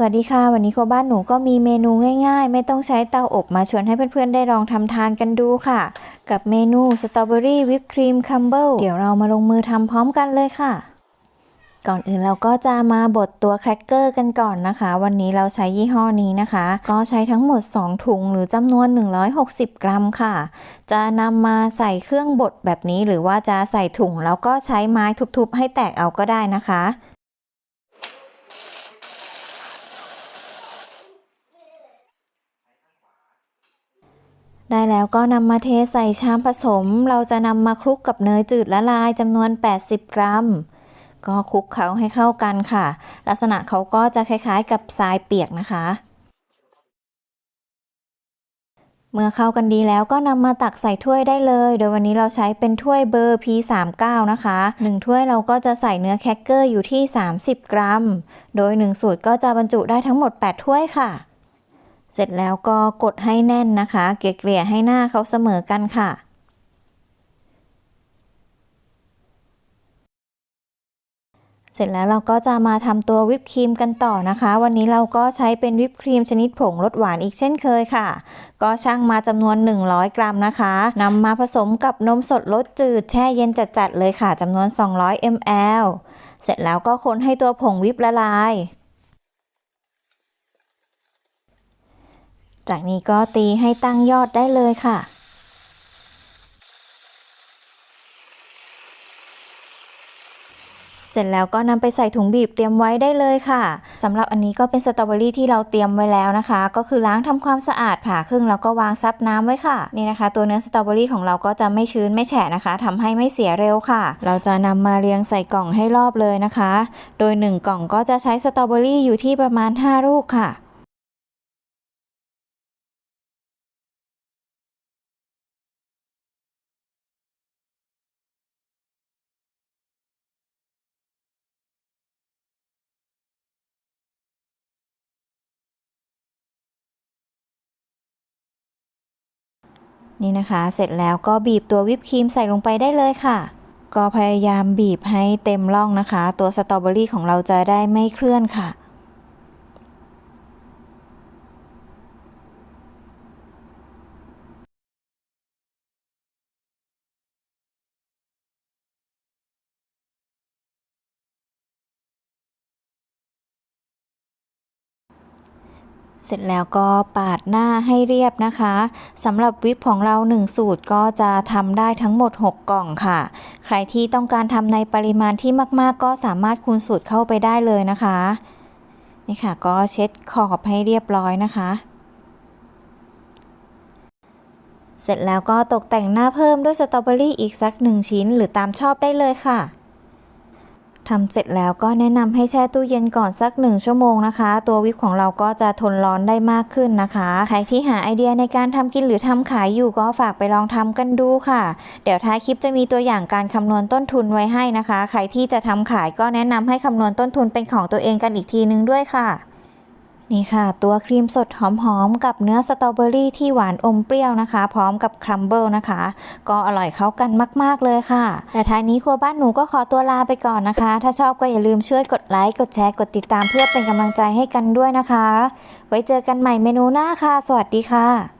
สวัสดีค่ะ วันนี้ครัวบ้านหนูก็มีเมนูง่ายๆ ไม่ต้องใช้เตาอบมาชวนให้เพื่อนๆ ได้ลองทำทานกันดูค่ะ กับเมนูสตรอเบอรี่วิปครีมคัมเบิลเดี๋ยวเรามาลงมือทำพร้อมกันเลยค่ะ ก่อนอื่นเราก็จะมาบดตัวแครกเกอร์กันก่อนนะคะ วันนี้เราใช้ยี่ห้อนี้นะคะ ก็ใช้ทั้งหมด 2 ถุงหรือจำนวน 160 กรัมค่ะ จะนำมาใส่เครื่องบดแบบนี้หรือว่าจะใส่ถุงแล้วก็ใช้ไม้ทุบๆ ให้แตกเอาก็ได้นะคะ ได้แล้วก็นำมาเทใส่ชามผสม เราจะนำมาคลุกกับเนยจืดละลายจำนวน 80 กรัม ก็คลุกเคล้าให้เข้ากันค่ะ ลักษณะเขาก็จะคล้ายๆ กับทรายเปียกนะคะ เมื่อเข้ากันดีแล้วก็นำมาตักใส่ถ้วยได้เลย โดยวันนี้เราใช้เป็นถ้วยเบอร์ P39 นะคะ 1 ถ้วยเราก็จะใส่เนื้อแครกเกอร์อยู่ที่ 30 กรัม โดย 1 สูตรก็จะบรรจุได้ทั้งหมด 8 ถ้วยค่ะ เสร็จแล้วก็กดให้แน่นนะคะ เกลี่ยให้หน้าเขาเสมอกันค่ะเสร็จแล้วเราก็จะมาทำตัววิปครีมกันต่อนะคะ วันนี้เราก็ใช้เป็นวิปครีมชนิดผงรสหวานอีกเช่นเคยค่ะ ก็ช่างมาจำนวน 100 กรัมนะคะนำมาผสมกับนมสดรสจืดแช่เย็นจัดๆเลยค่ะจำนวน 200 ml เสร็จแล้วก็คนให้ตัวผงวิปละลาย จากนี้ก็ตีให้ตั้งยอดได้เลยค่ะ เสร็จแล้วก็นำไปใส่ถุงบีบเตรียมไว้ได้เลยค่ะสำหรับอันนี้ก็เป็นสตรอเบอรี่ที่เราเตรียมไว้แล้วนะคะ ก็คือล้างทำความสะอาดผ่าครึ่งแล้วก็วางซับน้ำไว้ค่ะ นี่นะคะ ตัวเนื้อสตรอเบอรี่ของเราก็จะไม่ชื้นไม่แฉะนะคะทำให้ไม่เสียเร็วค่ะ เราจะนำมาเรียงใส่กล่องให้รอบเลยนะคะ โดย 1 กล่องก็จะใช้สตรอเบอรี่อยู่ที่ประมาณ 5 ลูกค่ะ นี่นะคะ เสร็จแล้วก็บีบตัววิปครีมใส่ลงไปได้เลยค่ะ ก็พยายามบีบให้เต็มร่องนะคะ ตัวสตรอเบอรี่ของเราจะได้ไม่เคลื่อนค่ะ เสร็จแล้วก็ปาดหน้าให้เรียบนะคะสำหรับวิปของเรา 1 สูตรก็จะทำได้ทั้งหมด 6 กล่องค่ะ ใครที่ต้องการทำในปริมาณที่มาก ๆ ก็สามารถคูณสูตรเข้าไปได้เลยนะคะ นี่ค่ะก็เช็ดขอบให้เรียบร้อยนะคะเสร็จแล้วก็ตกแต่งหน้าเพิ่มด้วยสตรอเบอรี่อีกสัก1ชิ้นหรือตามชอบได้เลยค่ะ ทำเสร็จแล้วก็แนะนำให้แช่ตู้เย็นก่อนสัก 1 ชั่วโมงนะคะ ตัววิปของเราก็จะทนร้อนได้มากขึ้นนะคะ ใครที่หาไอเดียในการทำกินหรือทำขายอยู่ก็ฝากไปลองทำกันดูค่ะ เดี๋ยวท้ายคลิปจะมีตัวอย่างการคำนวณต้นทุนไว้ให้นะคะ ใครที่จะทำขายก็แนะนำให้คำนวณต้นทุนเป็นของตัวเองกันอีกทีนึงด้วยค่ะ นี่ค่ะ ตัวครีมสดหอมๆ กับเนื้อสตรอเบอรี่ที่หวานอมเปรี้ยวนะคะ พร้อมกับครัมเบิลนะคะ ก็อร่อยเข้ากันมากๆเลยค่ะ แต่ท้ายนี้ครัวบ้านหนูก็ขอตัวลาไปก่อนนะคะ ถ้าชอบก็อย่าลืมช่วยกดไลค์ กดแชร์ กดติดตามเพื่อเป็นกำลังใจให้กันด้วยนะคะ ไว้เจอกันใหม่เมนูหน้าค่ะ สวัสดีค่ะ